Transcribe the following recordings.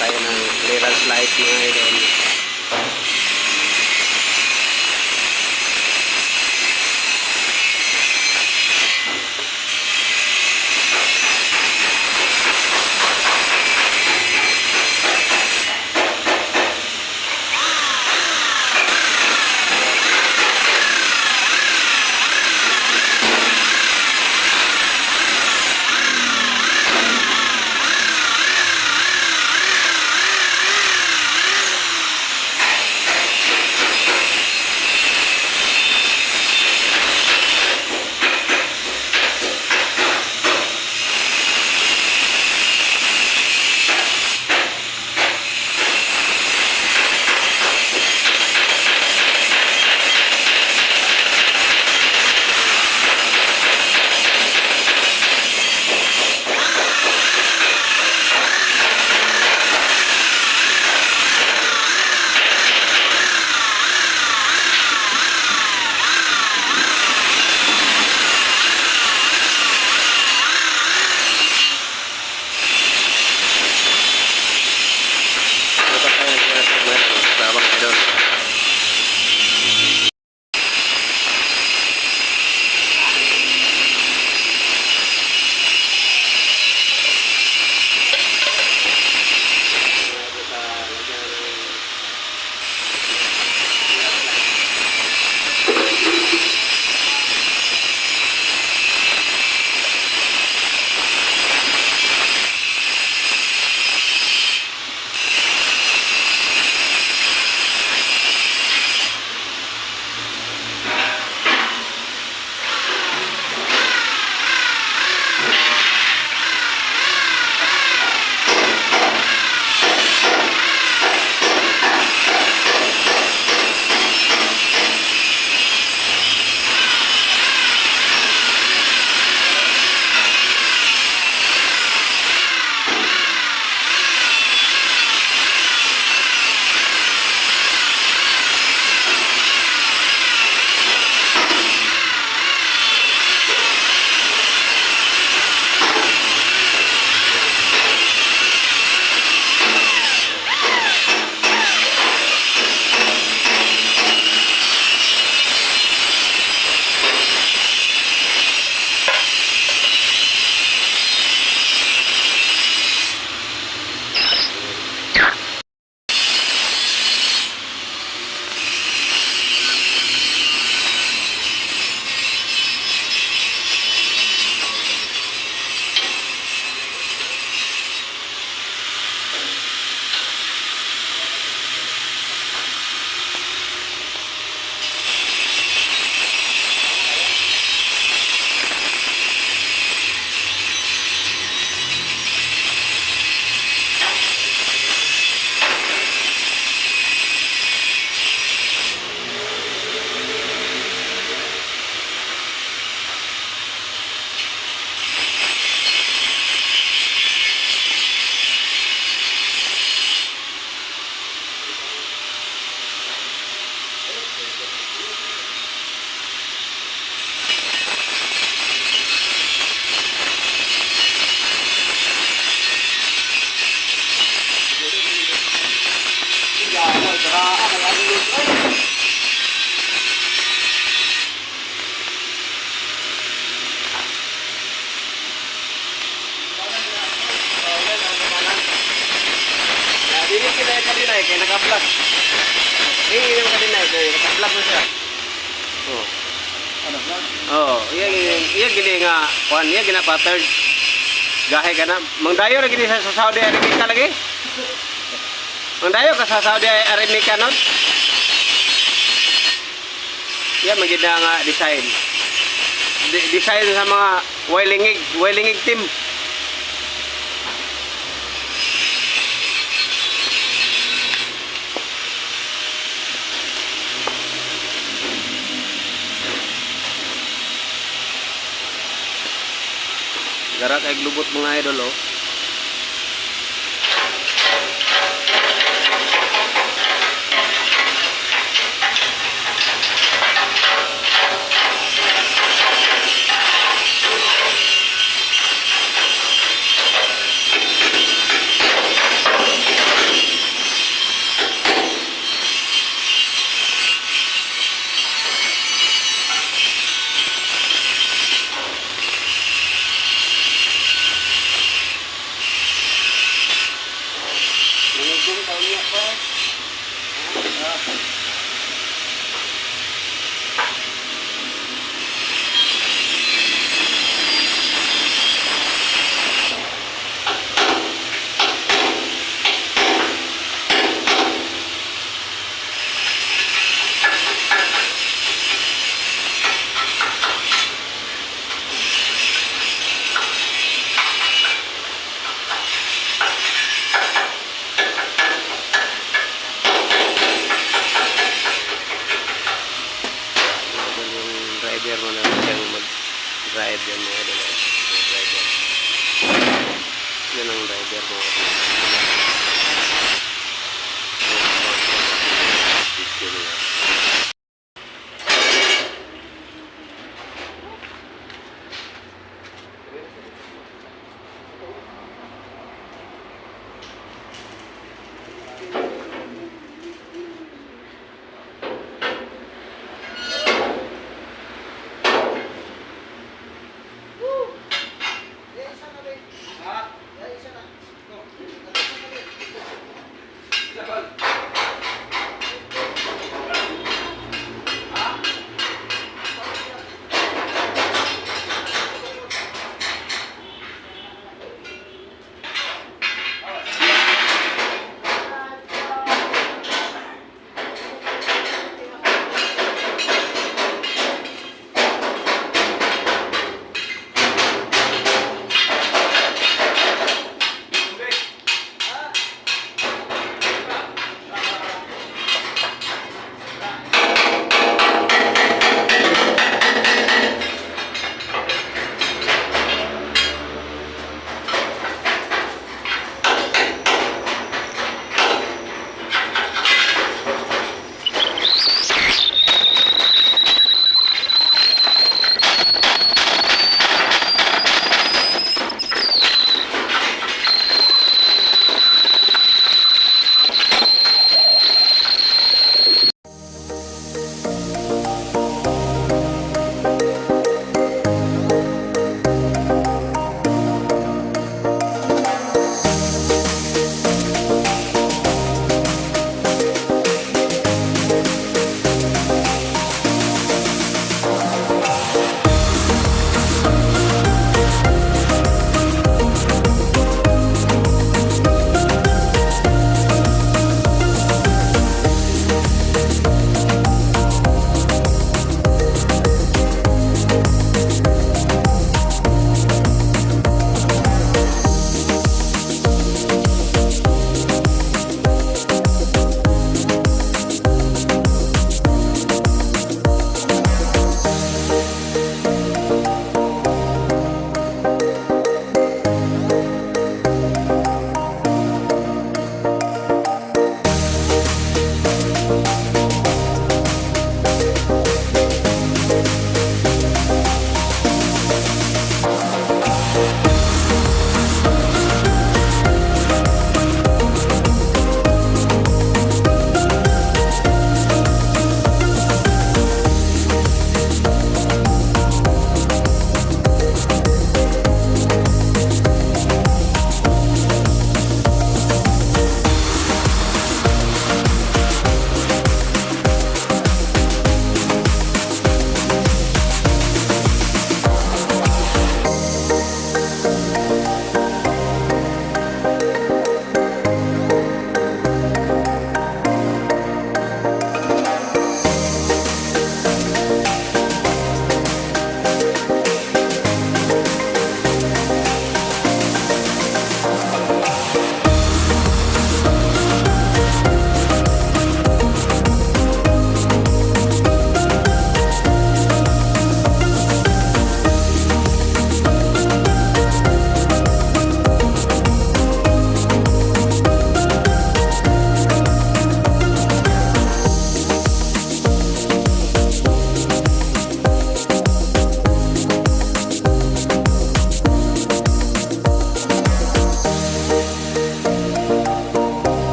tayo ng clearance light mga idol. Dili sila yung kadinay, kaya naka-vlog. Dili yung kadinay, kaya naka-vlog na siya. Oh. Ano vlog? Oo, iya iya iya gini nga, kuan iya gina pattern. Gahe ka na. Mangdayo lagi di sa sa Saudi Arabia lagi. Mangdayo ka sa Saudi Arabia non? Iya magina nga design. Design sa mga wailingig, wailingig team. Gara kay glubot mga idol oh.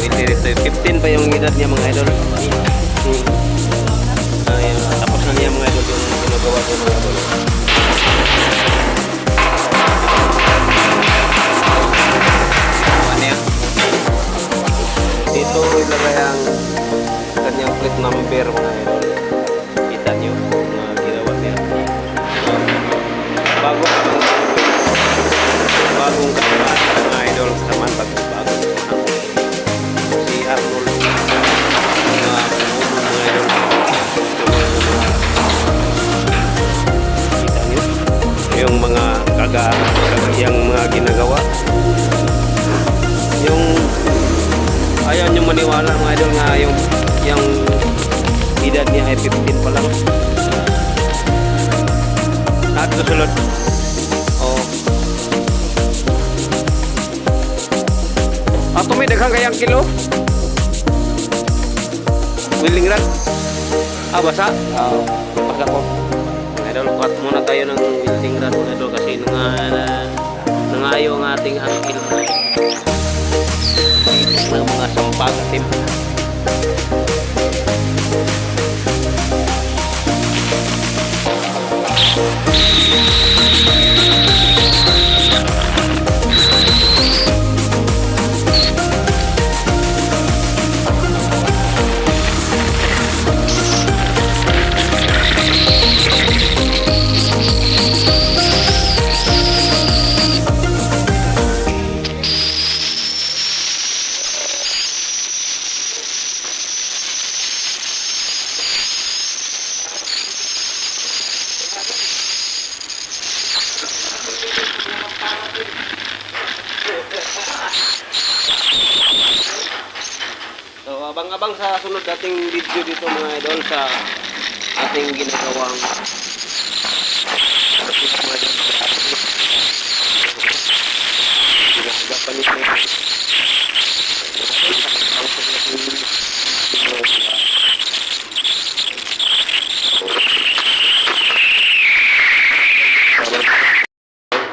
Eh, 15 pa yung edad niya mga idol. Hmm. Ay, tapos na niya mga idol yung ginagawa ko mga idol. Ano? Dito ilagay ang kanyang plate number mga idol. Kita niyo mga ginawa niya. Bago yung mga kaga yung mga ginagawa yung ayaw nyo maniwala mga idol nga yung yung edad niya ay 15 pa lang at susunod oh Ato may daghang kayang kilo. Willing rod. Ah, basa? Ah, basa ko. Idol, cut muna tayo ng willing rod mga kasi nga nangayo ang ating angkil. Ng mga sampag atim.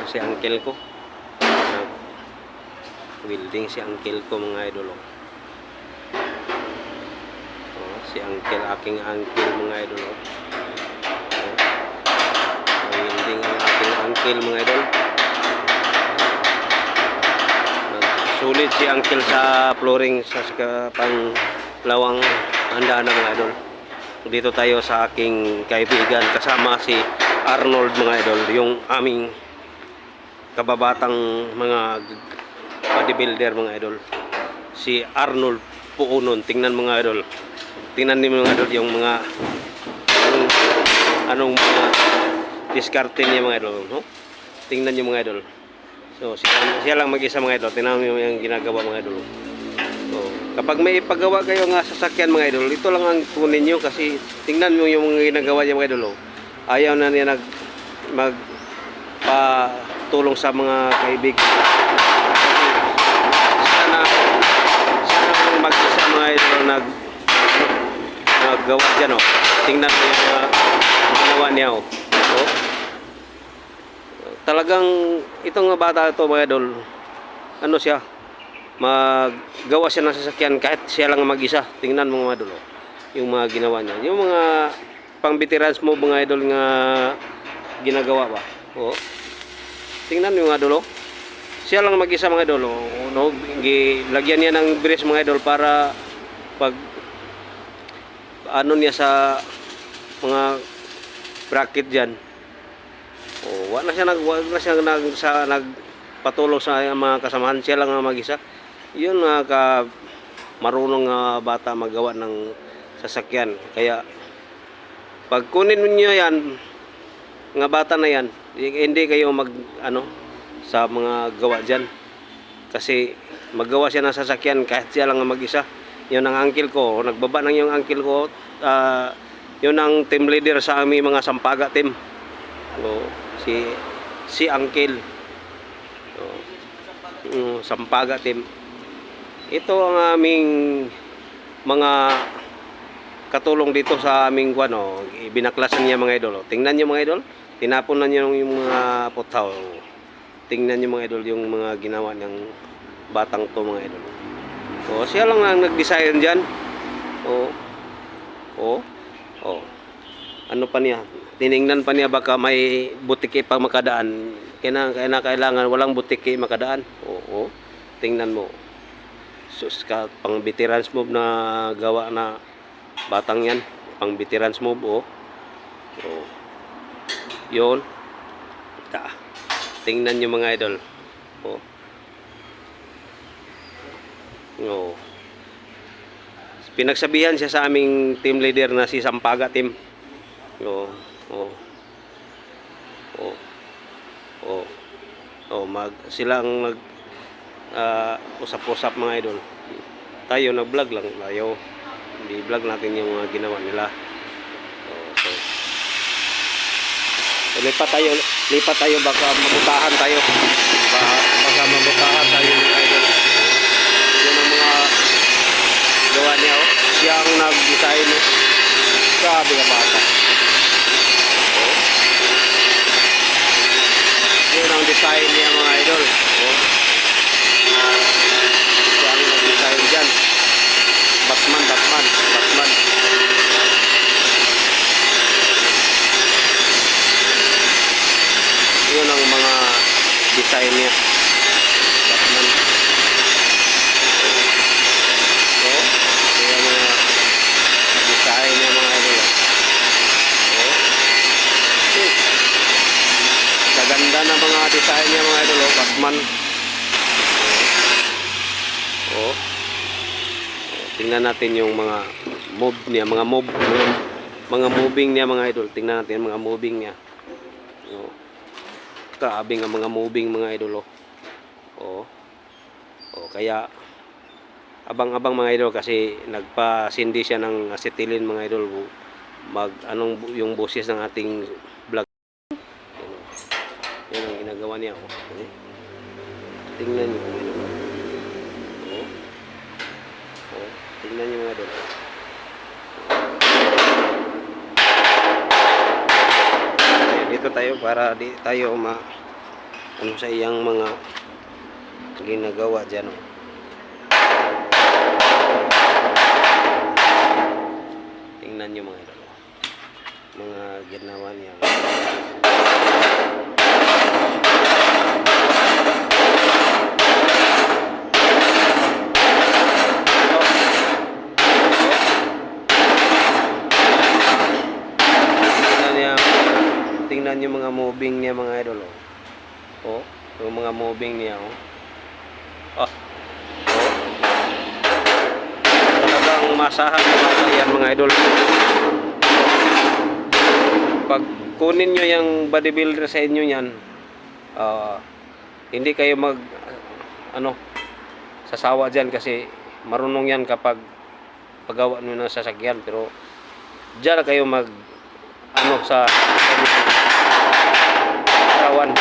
Si uncle ko. Nag- Welding si uncle ko mga idol. oh. Oh, si uncle, aking uncle mga idol. Oh. Oh, welding ang aking uncle mga idol. Sulit si uncle sa flooring sa ska- pang lawang handa na mga idol. Dito tayo sa aking kaibigan kasama si Arnold mga idol, yung aming kababatang mga bodybuilder mga idol. Si Arnold Puunon, tingnan mga idol. Tingnan niyo mga idol yung mga anong, anong mga diskarte niya mga idol, no? Tingnan niyo mga idol. So, siya, siya lang mag-isa mga idol. Tingnan niyo yung ginagawa mga idol. So, kapag may ipagawa kayo nga sasakyan mga idol, ito lang ang kunin niyo kasi tingnan mo yung ginagawa niya mga idol. oh. Ayaw na niya nag mag pa tulong sa mga kaibig. Siya na siya na mag-isa mga idol nag naggawa dyan oh. Tingnan mo yung mga ginawa niya oh. oh. Talagang itong bata ito mga idol, ano siya, maggawa siya ng sasakyan kahit siya lang ang mag-isa. Tingnan mo mga idol oh. Yung mga ginawa niya. Yung mga pang veterans mo mga idol nga ginagawa ba. Oh. Tingnan mo mga idol. Siya lang mag-isa mga idol oh. No, lagyan niya ng brace mga idol para pag ano niya sa mga bracket diyan. Oh, wala siya nag wala siya nag sa nagpatulong sa mga kasamahan siya lang ang mag-isa. Yun nga ka marunong nga bata magawa ng sasakyan. Kaya pag kunin niyo yan, nga bata na yan, hindi kayo mag ano sa mga gawa diyan. Kasi maggawa siya ng sasakyan kahit siya lang ang mag-isa. Yun ang uncle ko, nagbaba nang yung uncle ko, ah, yun ang team leader sa aming mga sampaga team. So, si si uncle. So, mm, sampaga team. Ito ang aming mga katulong dito sa aming ano, binaklasan niya mga idol. oh. Tingnan niyo mga idol, tinapon na niyo yung mga putaw. Tingnan niyo mga idol yung mga ginawa ng batang to mga idol. Oh, siya lang ang nag-design diyan. Oh. Oh. Oh. Ano pa niya? Tiningnan pa niya baka may butiki pa makadaan. Kaya kaya kailangan walang butiki makadaan. Oo. Oh, Tingnan mo. Sus ka pang veterans move na gawa na batang yan. Pang veterans move oh. Oh. Yun. Ta. Tingnan niyo mga idol. Oh. Oo. Pinagsabihan siya sa aming team leader na si Sampaga team. Oo. Oo. Oo. Oo. Oo, mag sila ang nag ah, usap-usap mga idol. Tayo nag-vlog lang tayo. Hindi vlog natin yung mga ginawa nila. Oo, so, so lipat tayo, lipat tayo baka mabutahan tayo. Baka, baka mabutahan tayo. Yun ang mga gawa niya oh. Siya ang nag-design oh. Grabe ka bata. Oh. Yun ang design niya mga idol. Oh. Siya ang nag-design dyan. Batman, Batman, Batman. Yun ang mga design niya. Batman. So, kaya mga design niya mga idol. Oh. Hmm. Kaganda na mga design niya mga idol. Oh. Batman. Oh. Oh. Tingnan natin yung mga move niya, mga move, mga, mga moving niya mga idol. Tingnan natin mga moving niya. Oh. Kaabing ang mga moving mga idol. Oh. Oh. Oh, kaya abang-abang mga idol kasi nagpa-sindi siya ng acetylene mga idol mag anong yung boses ng ating vlog yan, ang ginagawa niya oh. Tingnan niyo mga idol oh. Oh. tingnan niyo mga idol Ayan, dito tayo para di tayo ma ano sa iyang mga ginagawa dyan oh. Tingnan nyo mga idol. Mga ginawa niya. Mga moving niya mga idol. Oh, oh yung mga moving niya. Oh. Oh. Talagang masahan yan mga idol. Pag kunin nyo yung bodybuilder sa inyo yan, ah, hindi kayo mag, ano, sasawa dyan kasi marunong yan kapag paggawa nyo ng sasakyan. Pero dyan kayo mag, ano, sa kawan.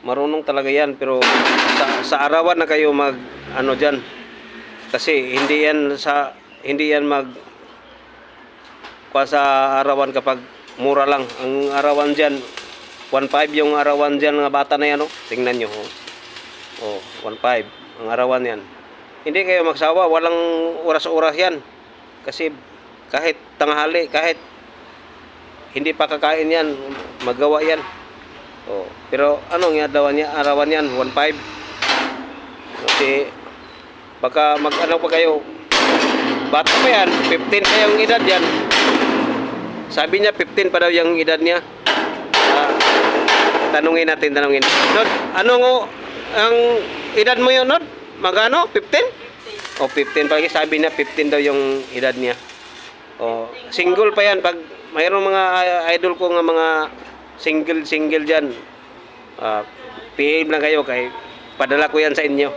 marunong talaga yan pero sa, sa arawan na kayo mag ano diyan kasi hindi yan sa hindi yan mag kuha sa arawan kapag mura lang ang arawan diyan 1.5 yung arawan diyan nga bata na yan oh. tingnan nyo oh. oh 1.5 ang arawan yan hindi kayo magsawa walang oras-oras yan kasi kahit tanghali kahit hindi pa kakain yan magawa yan Oh, pero ano nga daw niya arawan yan 1.5. Kasi baka mag-ano pa kayo. Bata pa yan, 15 pa yung edad yan. Sabi niya 15 pa daw yung edad niya. Ah, tanungin natin, tanungin. Nod, ano ngo ang edad mo yun, Nod? Magano? 15? Oh, 15 pa sabi niya 15 daw yung edad niya. Oh, single pa yan pag mayroong mga ah, idol ko nga mga single single diyan. Ah, PM lang kayo kay padala ko yan sa inyo.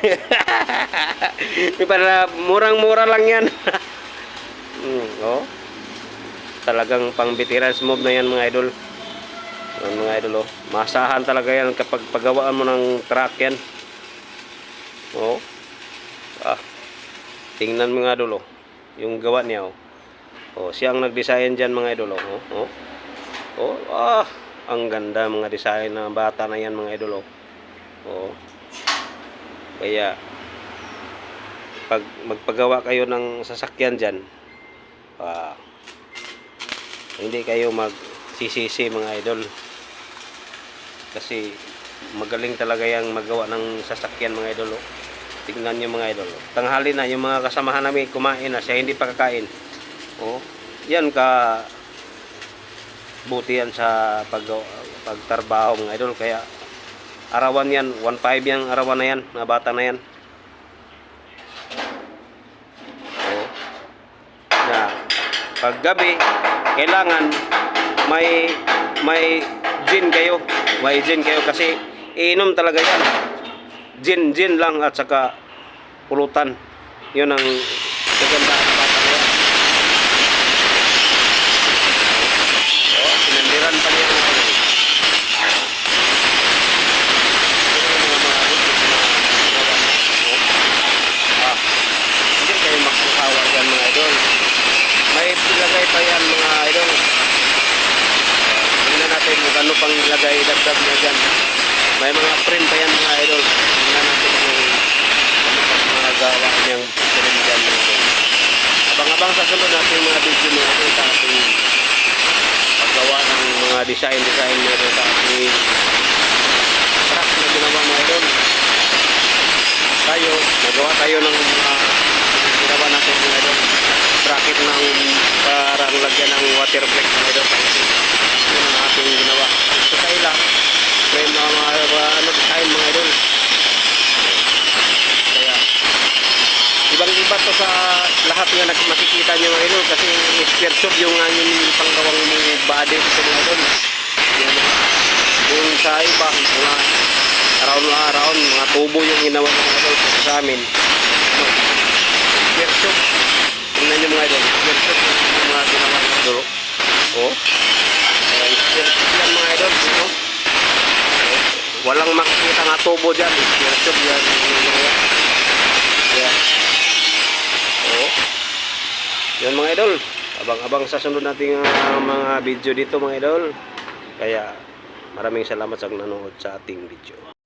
para murang-mura lang yan. mm, oh. Talagang pang veterans move na yan mga idol. Yan, mga idol oh. Masahan talaga yan kapag pagawaan mo ng truck yan. Oh. Tingnan mga idol oh. Yung gawa niya oh. Oh, siya ang nag-design diyan mga idol oh. Oh. Oh, ah, Ang ganda mga design ng bata na yan mga idol. Oh. Kaya pag magpagawa kayo ng sasakyan diyan, ah, hindi kayo magsisisi mga idol. Kasi magaling talaga yang magawa ng sasakyan mga idol. Oh. Tingnan niyo mga idol. oh. Tanghali na yung mga kasamahan namin kumain na siya hindi pa kakain. Oh. Yan ka buti yan sa pag pagtrabaho mga idol kaya arawan yan 1.5 yan arawan na yan na bata na yan Oo. na pag gabi kailangan may may gin kayo may gin kayo kasi iinom talaga yan gin gin lang at saka pulutan yun ang kagandahan ng bata na yan Oo, sinandiran pa niya ng pag hindi kayo magkukawa dyan mga idol. May ilagay pa yan mga idol. Tingnan natin kung ano pang ilagay dagdag na dyan. May mga print pa yan mga idol. Tingnan natin kung pang mga gawa niyang mga idol. Abang-abang sa sunod natin mga video mga idol sa paggawa ng mga design-design na ito sa ating truck na ginawa mga idol tayo, nagawa tayo ng mga ginawa natin mga idol. Bracket ng parang lagyan ng water break mga idol. Yun ang ating ginawa. Ito sa ila, frame na mga, mga ano, design mga idol. Kaya, iba to sa lahat nga makikita nyo idol kasi spare tube yung aming panggawang body sa mga. Yan, yung sa iba, mga around na around, mga tubo yung ginawa ng mga idol sa amin. Spare tube. Tingnan nyo mga idol, spare tube yung mga ginawa ng idol. Oh. Ayan, yan mga? Oh. Walang makikita nga tubo dyan. Spare tube yan. yung. Yan. Oh. Yan mga idol. Abang-abang sa sunod nating ah, mga video dito mga idol. Kaya maraming salamat sa nanonood sa ating video.